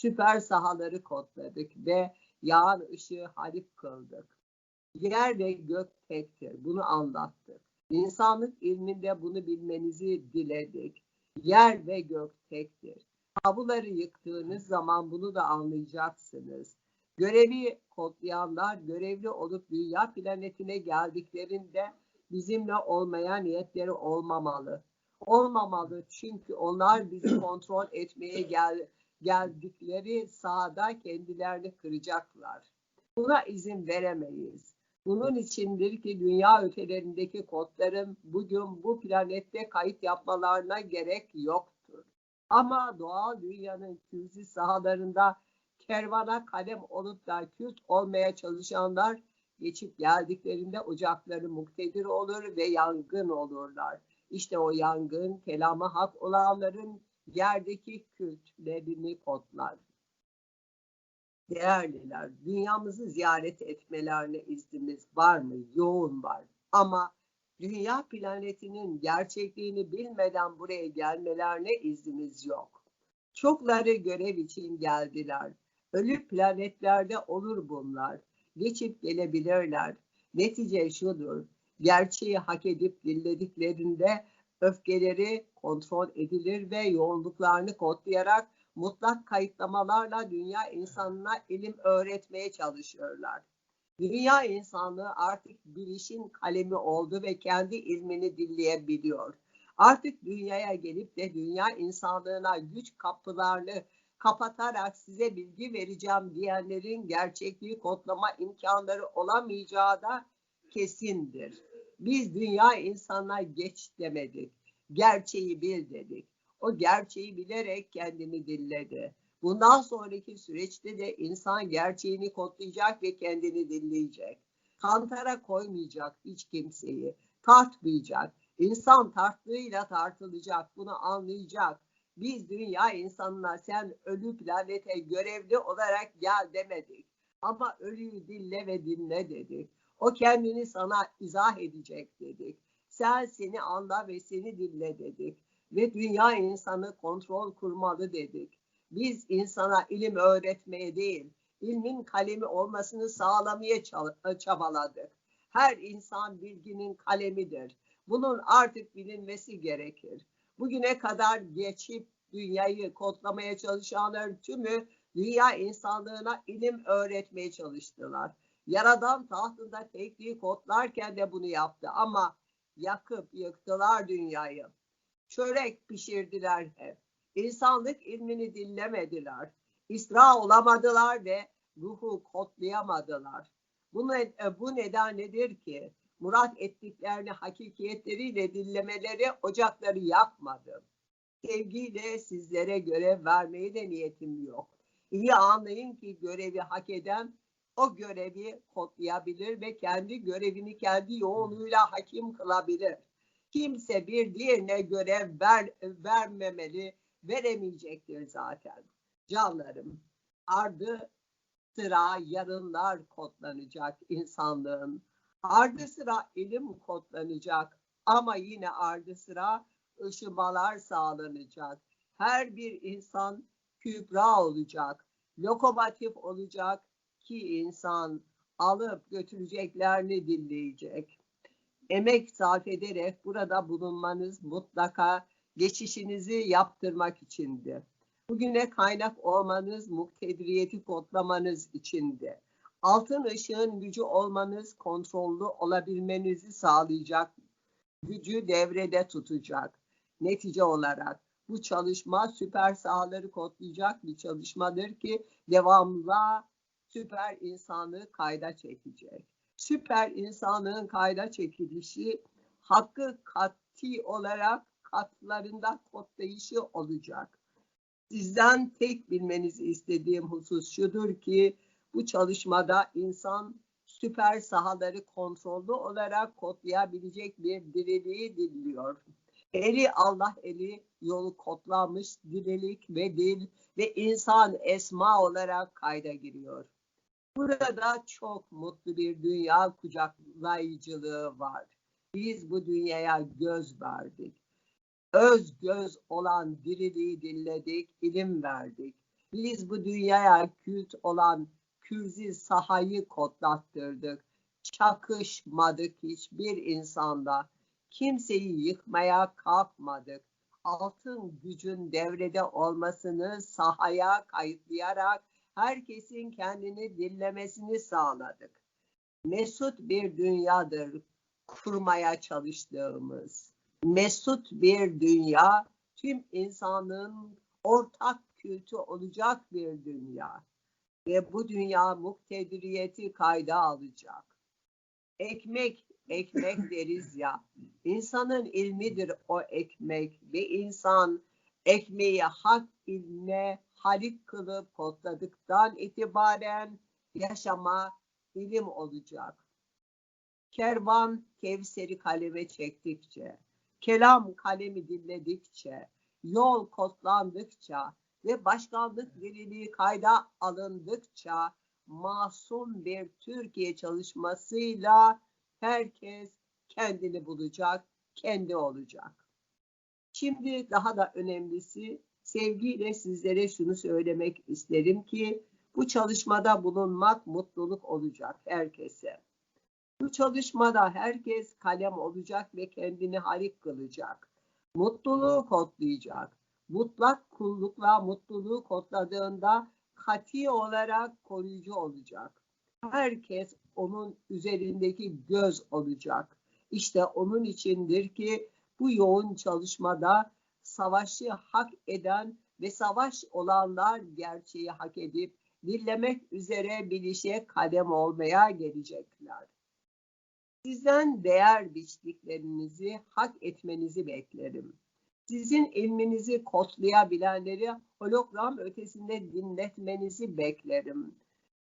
süper sahaları kodladık ve yağın ışığı halif kıldık. Yer ve gök tektir. Bunu anlattık. İnsanlık ilminde bunu bilmenizi diledik. Yer ve gök tektir. Tabuları yıktığınız zaman bunu da anlayacaksınız. Görevi kodlayanlar görevli olup dünya planetine geldiklerinde bizimle olmaya niyetleri olmamalı. Olmamalı çünkü onlar bizi kontrol etmeye gel geldikleri sahada kendilerini kıracaklar. Buna izin veremeyiz. Bunun içindir ki dünya ötelerindeki kodların bugün bu planette kayıt yapmalarına gerek yoktur. Ama doğal dünyanın kürsü sahalarında kervana kalem olup da kült olmaya çalışanlar geçip geldiklerinde ocakları muktedir olur ve yangın olurlar. İşte o yangın kelama hak olanların yerdeki kültlerini kodlar. Değerliler, dünyamızı ziyaret etmelerine iznimiz var mı? Yoğun var. Ama dünya planetinin gerçekliğini bilmeden buraya gelmelerine iznimiz yok. Çokları görev için geldiler. Ölü planetlerde olur bunlar. Geçip gelebilirler. Netice şudur. Gerçeği hak edip dinlediklerinde öfkeleri kontrol edilir ve yoğunluklarını kodlayarak mutlak kayıtlamalarla dünya insanına ilim öğretmeye çalışıyorlar. Dünya insanlığı artık bilişin kalemi oldu ve kendi ilmini dinleyebiliyor. Artık dünyaya gelip de dünya insanlığına güç kapılarını kapatarak size bilgi vereceğim diyenlerin gerçekliği kodlama imkanları olamayacağı da kesindir. Biz dünya insana geç demedik. Gerçeği bil dedik. O gerçeği bilerek kendini dilledi. Bundan sonraki süreçte de insan gerçeğini kodlayacak ve kendini dinleyecek. Kantara koymayacak hiç kimseyi. Tartmayacak. İnsan tarttığıyla tartılacak. Bunu anlayacak. Biz dünya insanına sen ölü planete görevli olarak gel demedik. Ama ölüyü dinle ve dinle dedik. O kendini sana izah edecek dedik. Sen seni anla ve seni dinle dedik. Ve dünya insanı kontrol kurmalı dedik. Biz insana ilim öğretmeye değil, ilmin kalemi olmasını sağlamaya çabaladık. Her insan bilginin kalemidir. Bunun artık bilinmesi gerekir. Bugüne kadar geçip dünyayı kodlamaya çalışanların tümü dünya insanlığına ilim öğretmeye çalıştılar. Yaradan tahtında tekliği kodlarken de bunu yaptı ama yakıp yıktılar dünyayı. Çörek pişirdiler hep. İnsanlık ilmini dinlemediler. İsra olamadılar ve ruhu kodlayamadılar. Bu, ne, bu neden nedir ki? Murat ettiklerini hakikiyetleriyle dinlemeleri ocakları yakmadı. Sevgiyle sizlere görev vermeye de niyetim yok. İyi anlayın ki görevi hak eden o görevi kodlayabilir ve kendi görevini kendi yoğunluğuyla hakim kılabilir. Kimse bir diğerine görev ver, vermemeli, veremeyecektir zaten. Canlarım, ardı sıra yarınlar kodlanacak insanlığın. Ardı sıra ilim kodlanacak ama yine ardı sıra ışımalar sağlanacak. Her bir insan kübra olacak, lokomotif olacak ki insan alıp götüreceklerini dinleyecek. Emek sarf ederek burada bulunmanız mutlaka geçişinizi yaptırmak içindi. Bugüne kaynak olmanız, muktediriyeti kodlamanız içindi. Altın ışığın gücü olmanız, kontrollü olabilmenizi sağlayacak, gücü devrede tutacak. Netice olarak bu çalışma süper sahaları kodlayacak bir çalışmadır ki devamlı süper insanlığı kayda çekecek. Süper insanlığın kayda çekilişi hakkı kat'i olarak katlarında kodlayışı olacak. Sizden tek bilmenizi istediğim husus şudur ki bu çalışmada insan süper sahaları kontrollü olarak kodlayabilecek bir diriliği dinliyor. Eli Allah eli yolu kodlanmış dirilik ve dil ve insan esma olarak kayda giriyor. Burada çok mutlu bir dünya kucaklayıcılığı var. Biz bu dünyaya göz verdik. Öz göz olan diriliği dinledik, ilim verdik. Biz bu dünyaya kült olan kürzi sahayı kodlattırdık. Çakışmadık hiçbir insanda. Kimseyi yıkmaya kalkmadık. Altın gücün devrede olmasını sahaya kayıtlayarak herkesin kendini dinlemesini sağladık. Mesut bir dünyadır kurmaya çalıştığımız. Mesut bir dünya, tüm insanın ortak kültü olacak bir dünya. Ve bu dünya muktediriyeti kayda alacak. Ekmek, ekmek deriz ya. İnsanın ilmidir o ekmek ve insan ekmeği hak ilme halik kılıp kodladıktan itibaren yaşama ilim olacak. Kervan Kevser'i kaleme çektikçe, kelam kalemi dinledikçe, yol kodlandıkça ve başkanlık veriliği kayda alındıkça masum bir Türkiye çalışmasıyla herkes kendini bulacak, kendi olacak. Şimdi daha da önemlisi sevgiyle sizlere şunu söylemek isterim ki bu çalışmada bulunmak mutluluk olacak herkese. Bu çalışmada herkes kalem olacak ve kendini halik kılacak. Mutluluğu kodlayacak. Mutlak kullukla mutluluğu kodladığında kati olarak koruyucu olacak. Herkes onun üzerindeki göz olacak. İşte onun içindir ki bu yoğun çalışmada savaşı hak eden ve savaş olanlar gerçeği hak edip dinlemek üzere bilişe kadem olmaya gelecekler. Sizden değer biçtiklerinizi hak etmenizi beklerim. Sizin ilminizi kodlayabilenleri hologram ötesinde dinletmenizi beklerim.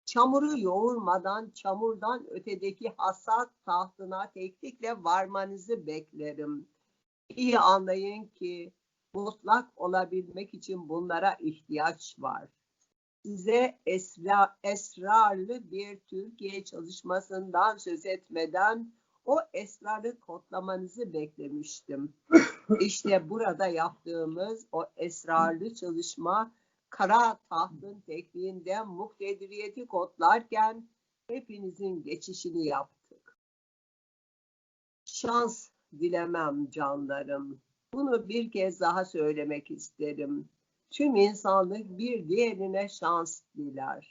Çamuru yoğurmadan çamurdan ötedeki hasat tahtına teknikle varmanızı beklerim. İyi anlayın ki mutlak olabilmek için bunlara ihtiyaç var. Size esra, esrarlı bir Türkiye çalışmasından söz etmeden o esrarı kodlamanızı beklemiştim. İşte burada yaptığımız o esrarlı çalışma kara tahtın tekniğinde muktediriyeti kodlarken hepinizin geçişini yaptık. Şans dilemem canlarım. Bunu bir kez daha söylemek isterim. Tüm insanlık bir diğerine şans diler.